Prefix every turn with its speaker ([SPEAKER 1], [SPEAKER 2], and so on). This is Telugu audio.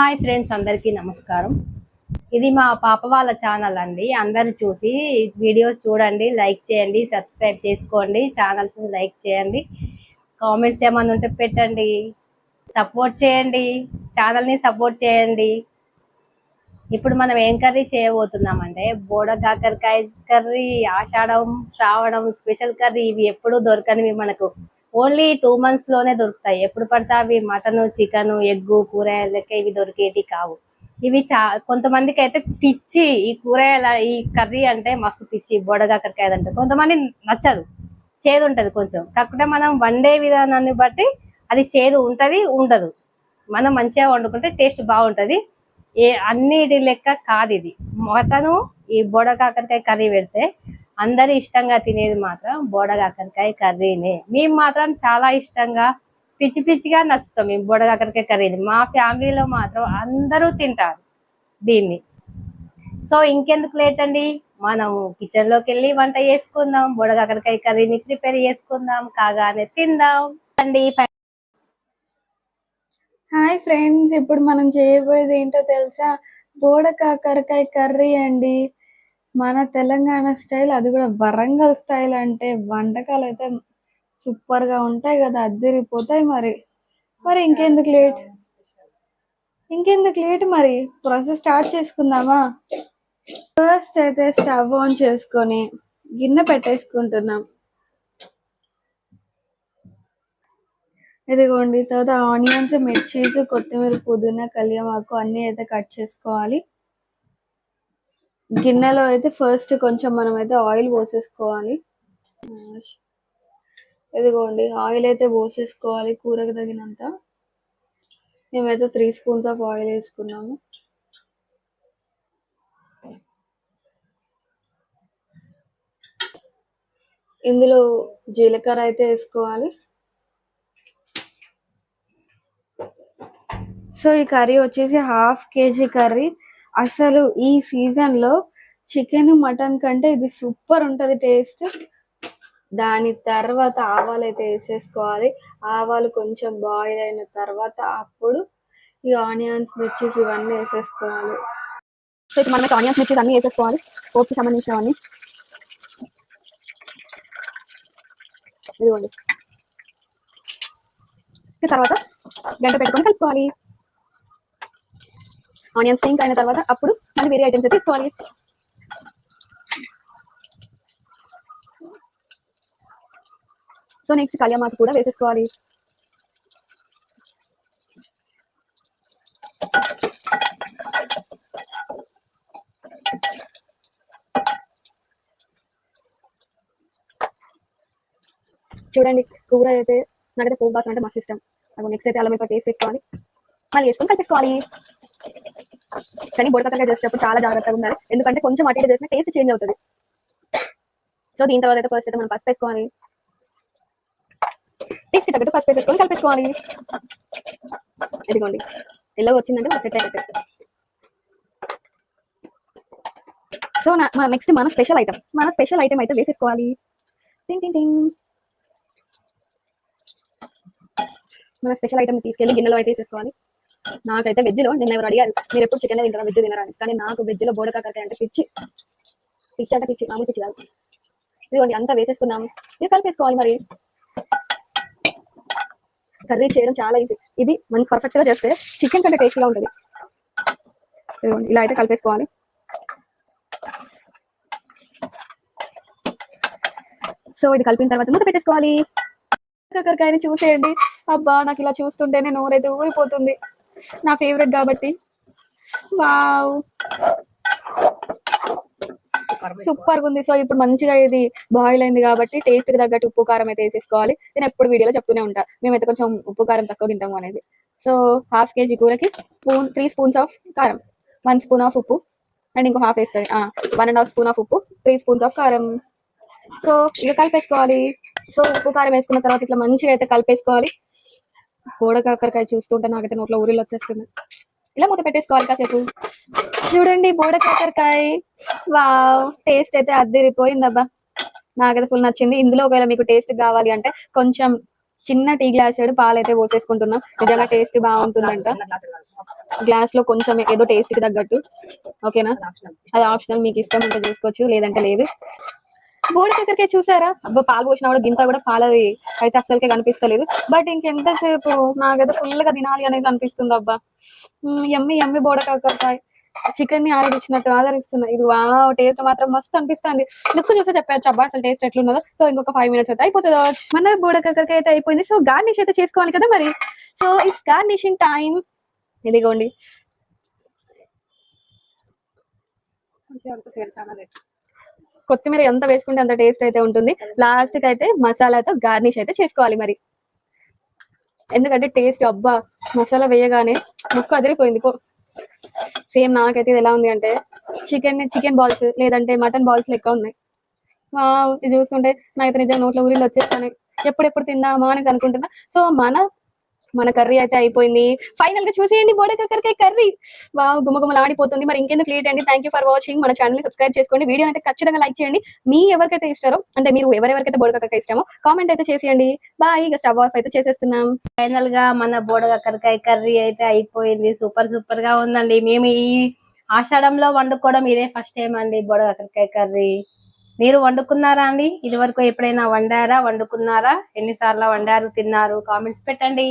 [SPEAKER 1] హాయ్ ఫ్రెండ్స్ అందరికీ నమస్కారం. ఇది మా పాప వాళ్ళ ఛానల్ అండి. అందరు చూసి వీడియోస్ చూడండి లైక్ చేయండి సబ్స్క్రైబ్ చేసుకోండి ఛానల్స్ లైక్ చేయండి. కామెంట్స్ ఏమైనా ఉంటే పెట్టండి. సపోర్ట్ చేయండి ఛానల్ని సపోర్ట్ చేయండి. ఇప్పుడు మనం ఏం కర్రీ చేయబోతున్నామంటే బోడ కాకరకాయ కర్రీ ఆషాఢం శ్రావణం స్పెషల్ కర్రీ ఇవి ఎప్పుడు దొరకనివి మనకు. ఓన్లీ టూ మంత్స్లోనే దొరుకుతాయి. ఎప్పుడు పడితే అవి మటన్ చికెన్ ఎగ్గు కూరగాయలకే ఇవి దొరికేటి కావు. ఇవి చా కొంతమందికి అయితే పిచ్చి ఈ కూరగాయల ఈ కర్రీ అంటే మస్తు పిచ్చి బోడ అంటే కొంతమంది నచ్చదు. చేదు ఉంటుంది కొంచెం. కాకపోతే మనం వండే విధానాన్ని బట్టి అది చేదు ఉంటుంది ఉండదు. మనం మంచిగా వండుకుంటే టేస్ట్ బాగుంటుంది. ఏ అన్నిటి లెక్క కాదు ఇది. మటను ఈ బోడ కాకరకాయ కర్రీ పెడితే అందరు ఇష్టంగా తినేది మాత్రం బోడగాకరకాయ కర్రీనే. మేము మాత్రం చాలా ఇష్టంగా పిచ్చి పిచ్చిగా నచ్చుతాం మేము బోడగాకరకాయ కర్రీని. మా ఫ్యామిలీలో మాత్రం అందరూ తింటారు దీన్ని. సో ఇంకెందుకు లేట్ అండి? మనము కిచెన్లోకి వెళ్ళి వంట చేసుకుందాం బోడగాకరకాయ కర్రీని ప్రిపేర్ చేసుకుందాం కాగానే తిందాం. అండి
[SPEAKER 2] హాయ్ ఫ్రెండ్స్ ఇప్పుడు మనం చేయబోయేది ఏంటో తెలుసా? బోడకాకరకాయ కర్రీ అండి. మన తెలంగాణ స్టైల్ అది కూడా వరంగల్ స్టైల్ అంటే వంటకాలు అయితే సూపర్గా ఉంటాయి కదా అద్దరిపోతాయి మరి. మరి ఇంకెందుకు లేట్ ఇంకెందుకు లేట్ మరి? ప్రాసెస్ స్టార్ట్ చేసుకుందామా? ఫస్ట్ అయితే స్టవ్ ఆన్ చేసుకొని గిన్నె పెట్టేసుకుంటున్నాం. ఇదిగోండి తర్వాత ఆనియన్స్ మిర్చీస్ కొత్తిమీర పుదీనా కలియమాకు అన్ని అయితే కట్ చేసుకోవాలి. గిన్నెలో అయితే ఫస్ట్ కొంచెం మనం అయితే ఆయిల్ పోసేసుకోవాలి. ఇదిగోండి ఆయిల్ అయితే పోసేసుకోవాలి కూరకు తగినంత. మేమైతే త్రీ స్పూన్స్ ఆఫ్ ఆయిల్ వేసుకున్నాము. ఇందులో జీలకర్ర అయితే వేసుకోవాలి. సో ఈ కర్రీ వచ్చేసి హాఫ్ కేజీ కర్రీ. అసలు ఈ సీజన్లో చికెన్ మటన్ కంటే ఇది సూపర్ ఉంటది టేస్ట్ దాని తర్వాత ఆవాలు అయితే వేసేసుకోవాలి. ఆవాలు కొంచెం బాయిల్ అయిన తర్వాత అప్పుడు ఈ ఆనియన్స్ మిర్చిస్ ఇవన్నీ వేసేసుకోవాలి. సో మనకి ఆనియన్స్ మిర్చిస్ అన్ని వేసేసుకోవాలి. పోపుకి సంబంధించినవన్నీ ఇదిగోండి. తర్వాత గంట పెట్టుకొని కలుపుకోవాలి. ఆనియన్స్ పింక్ అయిన తర్వాత అప్పుడు మళ్ళీ వేరే ఐటమ్స్ తీసుకోవాలి. సో నెక్స్ట్ కళ్యామాకు కూడా వేసేసుకోవాలి. చూడండి కూర అయితే నాకైతే పోపు బాసం అంటే మస్తు ఇష్టం. నెక్స్ట్ అయితే అలా వెల్లిపాయ పేస్ట్ వేసుకోవాలి. మళ్ళీ వేసుకొని కలిపేసుకోవాలి. కానీ బుడకతగా చేసేటప్పుడు చాలా జాగ్రత్తగా ఉండాలి. ఎందుకంటే కొంచెం అటు చేసిన టేస్ట్ చేంజ్ అవుతుంది. సో దీని తర్వాత అయితే ఫస్ట్ అయితే మనం పసుపు వేసుకోవాలి. టేస్ట్ తగ్గట్టు పసుపు వేసుకొని కలిపేసుకోవాలి. ఇదిగోండి. ఎల్లో వచ్చిందంటే సెట్ అయినట్టు సో నా నెక్స్ట్ మన స్పెషల్ ఐటమ్ మన స్పెషల్ ఐటమ్ అయితే వేసేసుకోవాలి. టింగ్ టింగ్ టింగ్ మన స్పెషల్ ఐటమ్ తీసుకెళ్ళి గిన్నెలో అయితే వేసేసుకోవాలి. నాకైతే వెజ్లో నిన్న ఎవరు అడిగారు మీరు ఎప్పుడు చికెన్ తింటారా? వెజ్ తినరా? అని కానీ నాకు వెజ్లో బోడ కాకరకాయ అంటే పిచ్చి. పిచ్చి అంటే పిచ్చి మామూలు పిచ్చి కాదు. ఇదిగోండి అంతా వేసేసుకున్నాం ఇది కలిపేసుకోవాలి మరి. కర్రీ చేయడం చాలా ఈజీ ఇది మనం పర్ఫెక్ట్గా చేస్తే చికెన్ కంటే టేస్ట్గా ఉంటుంది. ఇదిగోండి ఇలా అయితే కలిపేసుకోవాలి. సో ఇది కలిపిన తర్వాత మూత పెట్టేసుకోవాలి. కాకరకాయని చూసేయండి. అబ్బా నాకు ఇలా చూస్తుంటేనే నోరైతే ఊరిపోతుంది. నా ఫేవరెట్ కాబట్టి. వావ్ సూపర్ ఉంది. సో ఇప్పుడు మంచిగా ఇది బాయిల్ అయింది కాబట్టి టేస్ట్కి తగ్గట్టు ఉప్పు కారం అయితే వేసేసుకోవాలి. నేను ఎప్పుడు వీడియోలో చెప్తూనే ఉంటా. మేమైతే కొంచెం ఉప్పు కారం తక్కువ తింటాము అనేది. సో హాఫ్ కేజీ కూరకి స్పూన్ త్రీ స్పూన్స్ ఆఫ్ కారం. వన్ స్పూన్ ఆఫ్ ఉప్పు. అండ్ ఇంకో హాఫ్ వేస్తుంది one and half spoon of ఉప్పు త్రీ స్పూన్స్ ఆఫ్ కారం. సో ఇక కలిపేసుకోవాలి. సో ఉప్పు కారం వేసుకున్న తర్వాత ఇట్లా మంచిగా అయితే కలిపేసుకోవాలి. బోడ కాకరకాయ చూస్తుంటే నాకైతే నోట్లో ఊరిలో వచ్చేస్తుంది ఇలా మూత పెట్టేసుకోవాలి కాసేపు. చూడండి బోడ కాకరకాయ. వావ్ టేస్ట్ అయితే అద్దరిపోయింది అబ్బా నాకైతే ఫుల్ నచ్చింది. ఇందులో ఒకవేళ మీకు టేస్ట్ కావాలి అంటే కొంచెం చిన్న టీ గ్లాస్ పాలు అయితే పోసేసుకుంటున్నాం. నిజంగా టేస్ట్ బాగుంటుందంట. గ్లాస్లో కొంచెం ఏదో టేస్ట్కి తగ్గట్టు. ఓకేనా? అది ఆప్షనల్. మీకు ఇష్టం ఉంటే చేసుకోవచ్చు. లేదంటే లేదు. గోడ దగ్గరకే చూసారా? అబ్బా పాలు పోసిన కూడా గింత కూడా పాలది అయితే అస్సలకే కనిపిస్తలేదు. బట్ ఇంకెంతసేపు నాకైతే ఫుల్గా తినాలి అనేది అనిపిస్తుంది అబ్బా. ఎమ్మి ఎమ్మి బోడ కాకరకాయ. చికెన్ని ఆరగించినట్టు ఆదరిస్తున్నా ఇది వా టేస్ట్ మాత్రం మస్తు అనిపిస్తుంది. లుక్ చూస్తే చెప్పచ్చు అబ్బా అసలు టేస్ట్ ఎట్లున్నదో. సో ఇంకొక ఫైవ్ మినిట్స్ అయితే అయిపోతుంది మన బోడ కాకరకాయ అయితే అయిపోయింది. సో గార్నిష్ అయితే చేసుకోవాలి కదా మరి? సో ఇట్స్ గార్నిషింగ్ టైం ఇదిగోండి. కొత్తిమీర ఎంత వేసుకుంటే అంత టేస్ట్ అయితే ఉంటుంది. లాస్ట్కి అయితే మసాలాతో గార్నిష్ అయితే చేసుకోవాలి మరి. ఎందుకంటే టేస్ట్ అబ్బా మసాలా వేయగానే ముక్క అదిరిపోయింది. సేమ్ నాకైతే ఇది ఎలా ఉంది అంటే చికెన్ చికెన్ బాల్స్ లేదంటే మటన్ బాల్స్ లెక్క ఉన్నాయి. ఇది చూస్తుంటే నాకైతే నిజంగా నోట్లో ఊరిలో వచ్చేస్తాను ఎప్పుడెప్పుడు తిందామా అని అనుకుంటున్నా. సో మన మన కర్రీ అయితే అయిపోయింది. ఫైనల్గా చూసేయండి బోడ కాకరకాయ కర్రీ. వావ్ గుమగుమలు ఆడిపోతుంది మరి ఇంకెందుకు లేట్ అండి? థ్యాంక్ యూ ఫర్ వాచింగ్ మన ఛానల్ సబ్స్క్రైబ్ చేసుకోండి. వీడియో అయితే ఖచ్చితంగా లైక్ చేయండి. మీ ఎవరికైతే ఇస్తారో అంటే మీరు ఎవరెవరికైతే బోడే కాకరకాయ ఇష్టమో కామెంట్ అయితే చేసేయండి. బాయ్ ఇక స్టవ్ ఆఫ్ అయితే చేసేస్తున్నాం.
[SPEAKER 1] ఫైనల్గా మన బోడకాకరకాయ కర్రీ అయితే అయిపోయింది. సూపర్ సూపర్గా ఉందండి. మేము ఈ ఆషాఢంలో వండుకోవడం ఇదే ఫస్ట్ టైం అండి బోడకాకరకాయ కర్రీ. మీరు వండుకున్నారా అండి? ఇది వరకు ఎప్పుడైనా వండారా? వండుకున్నారా? ఎన్నిసార్లు వండారు? తిన్నారు? కామెంట్స్ పెట్టండి.